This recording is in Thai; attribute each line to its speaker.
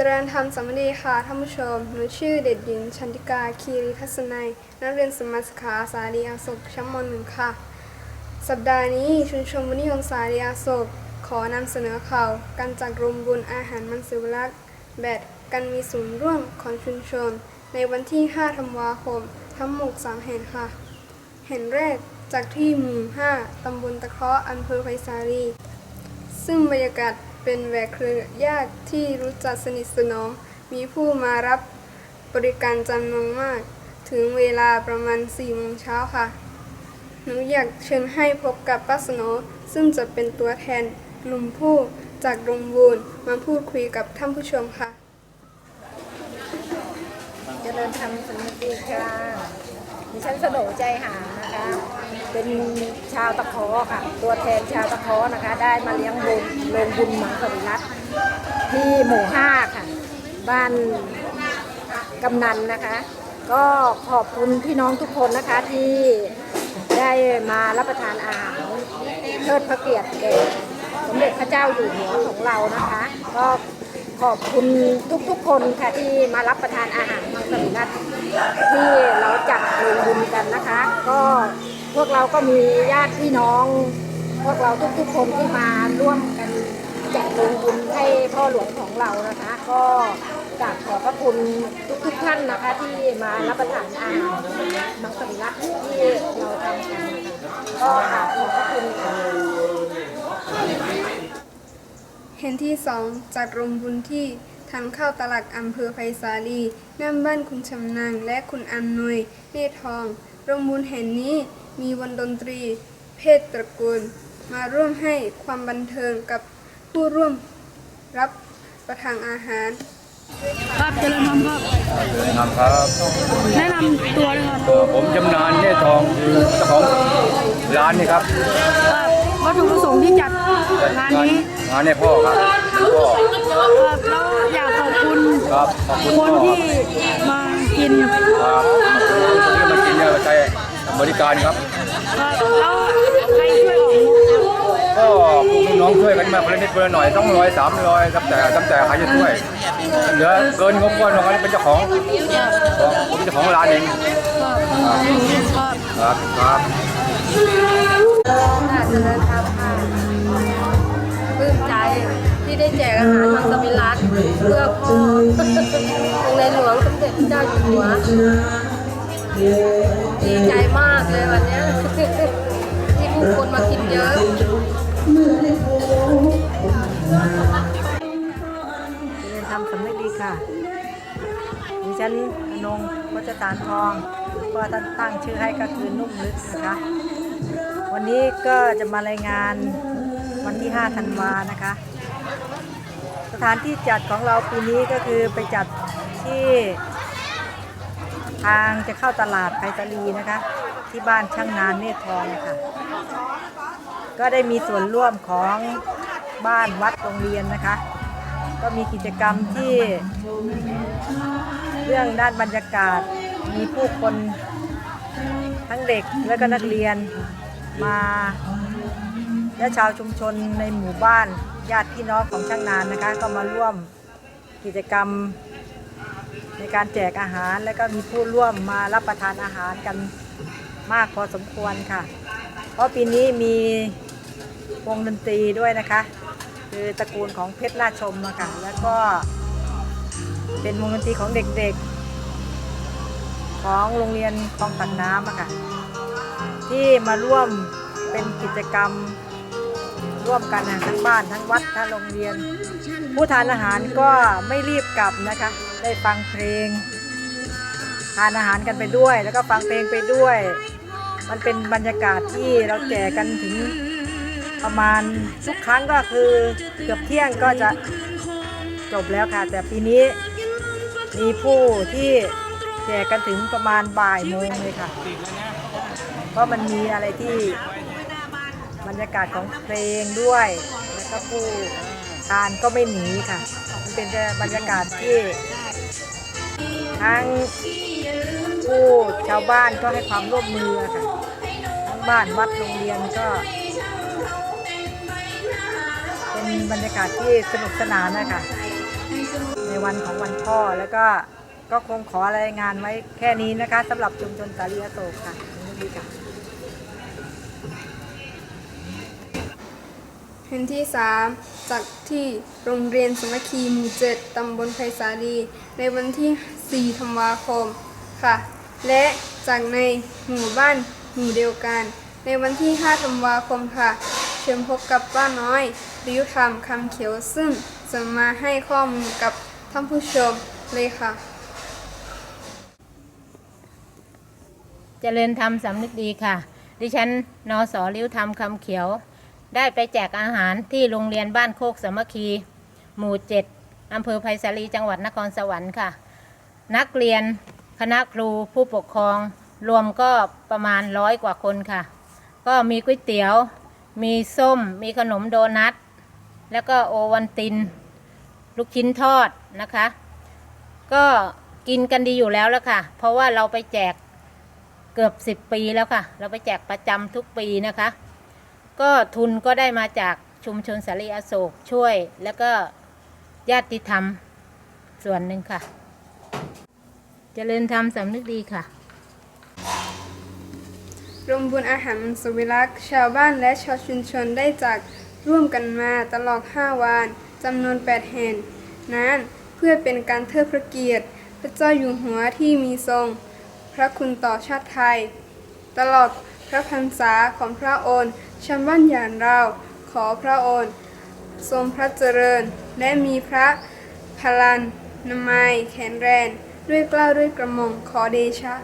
Speaker 1: จริญธรรมสวัสดีค่ะท่านผู้ชมหนูชื่อเด็กหญิงชันติกาคีรีทัศนัย นักเรียนสมัสขาสารีอาศกชั้นมหนึ่งค่ะ สัปดาห์นี้ชุมชนบุญนิยมสารีอาศกขอนำเสนอข่าวการจัดรวมบุญอาหารมังสวิรัตแบบการมีส่วนร่วมของชุมชน ในวันที่ 5 ธันวาคม ทั้งหมด3แห่งค่ะ แห่งแรกจากที่หมู่ 5 ตำบลตะเคราะห์อำเภอไผ่สาลี ซึ่งบรรยากาศ เป็นแหวกเครือญาติที่รู้จักสนิทสนม มีผู้มารับบริการจำนวนมาก ถึงเวลาประมาณ4โมงเช้าค่ะ หนูอยากเชิญให้พบกับป้าสโนซึ่งจะเป็นตัวแทนกลุ่มผู้จากโรงบูรมาพูดคุยกับท่านผู้ชมค่ะ
Speaker 2: เจริญธรรมสวัสดีค่ะดิฉันสโหนใจหาร นะคะ เป็นชาวตะเคอค่ะ ตัวแทนชาวตะเคอนะคะ ได้มาเลี้ยงบุญโรงบุญหมังสวิรัตที่หมู่ห้าค่ะ บ้านกำนันนะคะ ก็ขอบคุณพี่น้องทุกคนนะคะที่ได้มารับประทานอาหารเทิดพระเกียรติแด่สมเด็จพระเจ้าอยู่หัวของเรานะคะ ก็ ขอบคุณทุกๆคนค่ะที่มารับประทานอาหารมังสวิรัตที่เราจัดโรงบุญกันนะคะ ก็พวกเราก็มีญาติพี่น้อง พวกเราทุกๆคนที่มาร่วมกันจัดโรงบุญให้พ่อหลวงของเรานะคะ ก็กราบขอบพระคุณทุกๆท่านนะคะ ที่มารับประทานอาหารมังสวิรัตที่เราทำกันนะคะก็กราบขอบพระคุณ ค่ะ
Speaker 1: แห่งที่สองจัดรวมบุญที่ทางเข้าตลาดอำเภอไผ่สาลีน้ำบ้านคุณชำนางและคุณอำนวยเนตรทอง โรงบุญแห่งนี้มีวงดนตรี เพศตระกูล มาร่วมให้ความบันเทิงกับผู้ร่วมรับประทานอาหาร
Speaker 3: ครับเจริญธรรมครับ
Speaker 4: นำครับ
Speaker 3: แนะนำตัวด้วยครับ
Speaker 4: ตัวผมจำนานเนี่ยทองคือเจ้าของร้านนี่ครับ
Speaker 3: ว่าวัตถุประสงค์ที่จัดงานนี้
Speaker 4: งานเนี่ยพ่อครับพ่อ
Speaker 3: ครับแล้วอยากขอบคุณ
Speaker 4: ครับขอบคุณ
Speaker 3: ค
Speaker 4: พ่อน
Speaker 3: ที่มากินครับ
Speaker 4: ครับที่มากินเนี่ยใช้บริการครับ
Speaker 3: แล้วใครช่วยออกงบครับ
Speaker 4: ก็พวกน้องช่วยกันมาคนละนิดคนละหน่อยต้องร้อยสามร้อยตั้งแต่ตั้งแต่ใครจะช่วยเหลือเกินงบก็น้องเป็นเจ้าของผมเป็นเจ้าของร้านเอง
Speaker 3: ครับ
Speaker 4: ครับครับ
Speaker 2: ค่ะเจริญธรรมค่ะปลื้มใจที่ได้แจกอาหารมังสวิรัตเพื่อพ่อของในหลวงสมเด็จพระเจ้าอยู่หัวดีใจมากเลยวันนี้ที่ผู้คนมากินเยอะ
Speaker 5: เจริญธรรมสำนึกดีค่ะดิฉันอนงวัชตานทองก็ท่านตั้งชื่อให้ก็คือนุ่มลึกนะคะ วันนี้ก็จะมารายงานวันที่ 5 ธันวานะคะ สถานที่จัดของเราปีนี้ก็คือไปจัดที่ทางจะเข้าตลาดไพศาลีนะคะ ที่บ้านช่างนานเนตรทองค่ะ ก็ได้มีส่วนร่วมของบ้านวัดโรงเรียนนะคะ ก็มีกิจกรรมที่เรื่องด้านบรรยากาศมีผู้คนทั้งเด็กและก็นักเรียน มา และชาวชุมชนในหมู่บ้านญาติพี่น้องของช่างนานนะคะ ก็มาร่วมกิจกรรมในการแจกอาหาร และก็มีผู้ร่วมมารับประทานอาหารกันมากพอสมควรค่ะ เพราะปีนี้มีวงดนตรีด้วยนะคะ คือตระกูลของเพชรราชชมอะค่ะแล้วก็เป็นวงดนตรีของเด็กๆ ของโรงเรียนคลองตักน้ำอะค่ะ ที่มาร่วมเป็นกิจกรรมร่วมกันนะทั้งบ้านทั้งวัดทั้งโรงเรียน ผู้ทานอาหารก็ไม่รีบกลับนะคะ ได้ฟังเพลง ทานอาหารกันไปด้วย แล้วก็ฟังเพลงไปด้วย มันเป็นบรรยากาศที่เราแจกกันถึงประมาณทุกครั้งก็คือเกือบเที่ยงก็จะจบแล้วค่ะ แต่ปีนี้มีผู้ที่แจกกันถึงประมาณบ่ายโมงเลยค่ะ เพราะมันมีอะไรที่บรรยากาศของเพลงด้วย แล้วก็ผู้ทานก็ไม่หนีค่ะ มันเป็นบรรยากาศที่ทั้งผู้ชาวบ้านก็ให้ความร่วมมือค่ะทั้งบ้านวัดโรงเรียนก็เป็นบรรยากาศที่สนุกสนานนะคะในวันของวันพ่อแล้วก็ก็คงขอรายงานไว้แค่นี้นะคะสำหรับชุมชนสาลีอโศกค่ะนี่ค่ะ
Speaker 1: แผ่นที่ 3 จากที่โรงเรียนสมัคคีหมู่7ตำบลไพศาลี ในวันที่ 4 ธันวาคม ค่ะ และจากในหมู่บ้านหมู่เดียวกัน ในวันที่ 5 ธันวาคมค่ะ เชิญพบกับป้าน้อยริวธรรมคำเขียวซึ่งจะมาให้ข้อมูลกับท่านผู้ชมเลยค่ะ
Speaker 6: เจริญธรรมสำนึกดีค่ะ ดิฉันนอสอริ้วธรรมคำเขียว ได้ไปแจกอาหารที่โรงเรียนบ้านโคกสามัคคี หมู่เจ็ดอำเภอไผ่สาลีจังหวัดนครสวรรค์ค่ะ นักเรียนคณะครูผู้ปกครองรวมก็ประมาณร้อยกว่าคนค่ะ ก็มีก๋วยเตี๋ยว มีส้ม มีขนมโดนัท แล้วก็โอวันติน ลูกชิ้นทอดนะคะ ก็กินกันดีอยู่แล้วแล้วค่ะ เพราะว่าเราไปแจกเกือบสิบปีแล้วค่ะ เราไปแจกประจำทุกปีนะคะ ก็ทุนก็ได้มาจากชุมชนสารีอโศกช่วย แล้วก็ญาติธรรมส่วนหนึ่งค่ะเจริญธรรมสำนึกดีค่ะ
Speaker 1: รวมบุญอาหารมังสวิรักษ์ชาวบ้านและชาวชุมชนได้จากร่วมกันมาตลอด 5 วันจำนวน 8 แห่งนั้นเพื่อเป็นการเทิดพระเกียรติ พระเจ้าอยู่หัวที่มีทรง พระคุณต่อชาติไทย ตลอด พระพรรษาของพระองค์ชำวบ้านอย่างเราขอพระองค์ทรงพระเจริญ และมีพระพลันนามัยแข็งแรงด้วยกล้าด้วยกระหม่อมขอเดชะ